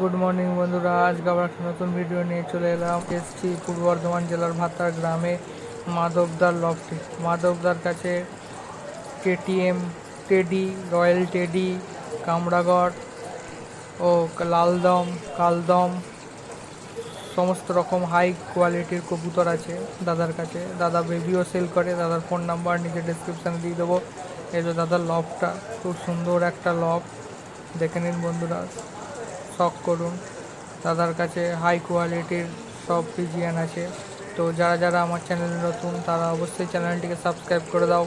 Good morning বন্ধুরা। আজকে আবার একটা নতুন ভিডিও নিয়ে চলে এলাম। এসছি পূর্ব বর্ধমান জেলার ভাতার গ্রামে, মাধবদার লফটে মাধবদার কাছে KTM teddy royal teddy Kamragarh ও লালদম, কালদম, সমস্ত রকম হাই কোয়ালিটির কবুতর আছে দাদার কাছে। দাদা বেবিও সেল করে, দাদার ফোন নাম্বার নিচে ডিসক্রিপশানে দিয়ে দেবো। এই যে দাদার লবটা খুব সুন্দর একটা লব দেখে নিন বন্ধুরা। শখ করুন। দাদার কাছে হাই কোয়ালিটির সব পিজিয়ান আছে। তো যারা যারা আমার চ্যানেলে নতুন, তারা অবশ্যই চ্যানেলটিকে সাবস্ক্রাইব করে দাও।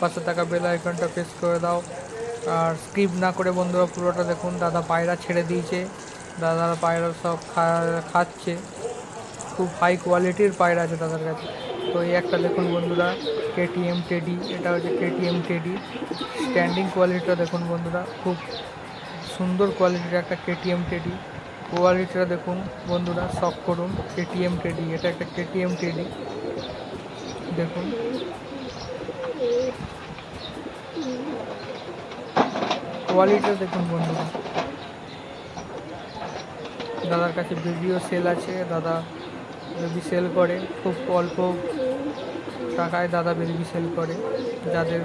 পাশে থাকা বেল আইকনটা প্রেস করে দাও। আর স্কিপ না করে বন্ধুরা পুরোটা দেখুন। দাদা পায়রা ছেড়ে দিয়েছে। দাদার পায়রা সব খাচ্ছে। খুব হাই কোয়ালিটির পায়রা আছে দাদার কাছে। তো এই একটা দেখুন বন্ধুরা কেটিএম টেডি এটা হচ্ছে কেটিএম টেডি স্ট্যান্ডিং কোয়ালিটিটা দেখুন বন্ধুরা, খুব সুন্দর কোয়ালিটির একটা কেটিএম টেডি কোয়ালিটিটা দেখুন, বন্ধুরা শখ করুন। কেটিএম টেডি এটা একটা কেটিএম টেডি দেখুন। কোয়ালিটিটা দেখুন, বন্ধুরা। দাদার কাছে বেবিও সেল আছে। দাদা বেবি সেল করে, খুব অল্প টাকায় দাদা বেবি সেল করে। যাদের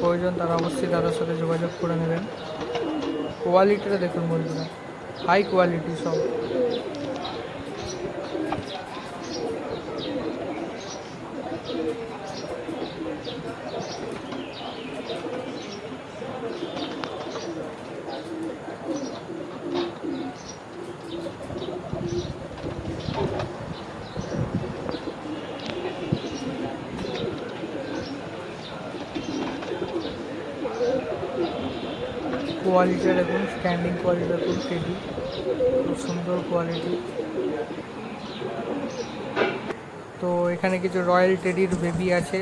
প্রয়োজন, তারা অবশ্যই দাদার সাথে যোগাযোগ করে নেবেন। কোয়ালিটিটা দেখুন বন্ধুরা। হাই কোয়ালিটি সব কোয়ালিটিটা দেখুন স্ট্যান্ডিং কোয়ালিটি দেখুন টেডি খুব সুন্দর কোয়ালিটি তো এখানে কিছু রয়্যাল টেডির বেবি আছে।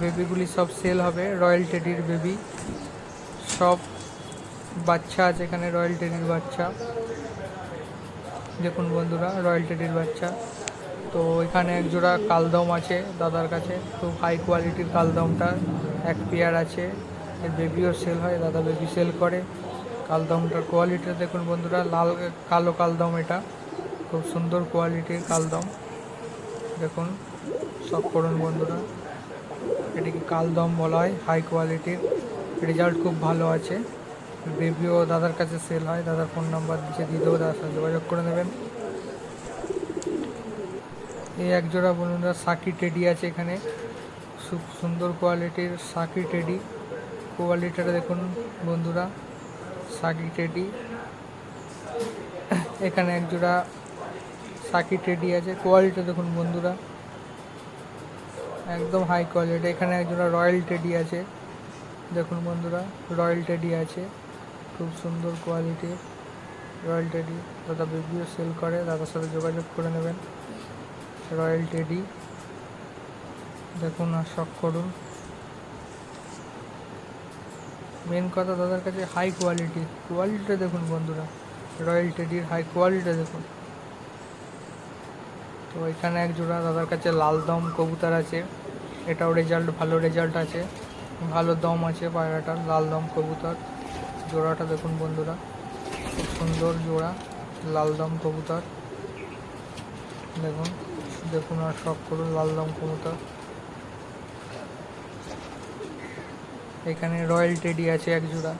বেবিগুলি সব সেল হবে, রয়্যাল টেডির বেবি। সব বাচ্চা আছে এখানে, রয়্যাল টেডির বাচ্চা। দেখুন বন্ধুরা, রয়্যাল টেডির বাচ্চা। তো এখানে এক জোড়া কালদম আছে দাদার কাছে। খুব হাই কোয়ালিটির কালদমটা, এক পেয়ার আছে। বেবিও সেল হয়, দাদা বেবি সেল করে। কালদমটার কোয়ালিটিটা দেখুন বন্ধুরা, লাল, কালো কালদম এটা। খুব সুন্দর কোয়ালিটির কালদম দেখুন, সব করুন বন্ধুরা। এটিকে কালদম বলা হয় হাই কোয়ালিটির রেজাল্ট খুব ভালো আছে। বেবিও দাদার কাছে সেল হয়, দাদার ফোন নাম্বার দিচ্ছে দিয়ে দেবো দাদার সাথে যোগাযোগ করে নেবেন। এই এক জোড়া বন্ধুরা, সাকি টেডি আছে এখানে। খুব সুন্দর কোয়ালিটির সাকি টেডি কোয়ালিটিটা দেখুন, বন্ধুরা, সাকি টেডি। এখানে এক জোড়া সাকি টেডি আছে। কোয়ালিটি দেখুন, বন্ধুরা, একদম হাই কোয়ালিটি এখানে এক জোড়া রয়্যাল টেডি আছে। দেখুন, বন্ধুরা, রয়্যাল টেডি আছে। খুব সুন্দর কোয়ালিটির রয়্যাল টেডি। দাদা বেবিও সেল করে, দাদার সাথে যোগাযোগ করে নেবেন। Royal teddy. দেখুন, আর শখ করুন। মেন কথা দাদার কাছে হাই কোয়ালিটি কোয়ালিটিটা দেখুন বন্ধুরা। রয়্যাল টেডির হাই কোয়ালিটিটা দেখুন। তো এখানে এক জোড়া দাদার কাছে লাল দম কবুতর আছে। এটাও রেজাল্ট ভালো রেজাল্ট আছে। ভালো দম আছে পায়রাটার, লাল দম কবুতর। জোড়াটা দেখুন বন্ধুরা। খুব সুন্দর জোড়া, লাল দম কবুতর। দেখুন দেখুন আর শখ করুন লাল দম কবুতর। এখানে রয়্যাল টেডি আছে এক জোড়া।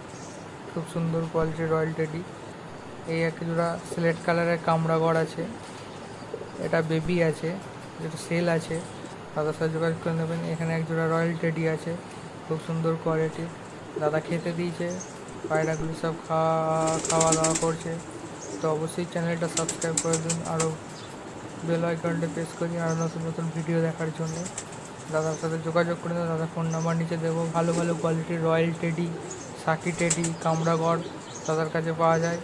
খুব সুন্দর কোয়ালিটির রয়্যাল টেডি। এই এক জোড়া সিলেট কালারের কামড়াগড় আছে। এটা বেবি আছে, যেটা সেল আছে। দাদার সাথে যোগাযোগ করে নেবেন। এখানে এক জোড়া রয়্যাল টেডি আছে। খুব সুন্দর কোয়ালিটি দাদা খেতে দিয়েছে পায়রাগুলি সব খাওয়া খাওয়া দাওয়া করছে। তো অবশ্যই চ্যানেলটা সাবস্ক্রাইব করে দিন। আরও বেল আইকনটা প্রেস করি। আরও নতুন নতুন ভিডিও দেখার জন্য। দাদার সাথে যোগাযোগ করে দাদার ফোন নাম্বার নিচে দেবো। ভালো ভালো কোয়ালিটির রয়্যাল টেডি সাকি টেডি কামড়াগড় দাদার কাছে পাওয়া যায়।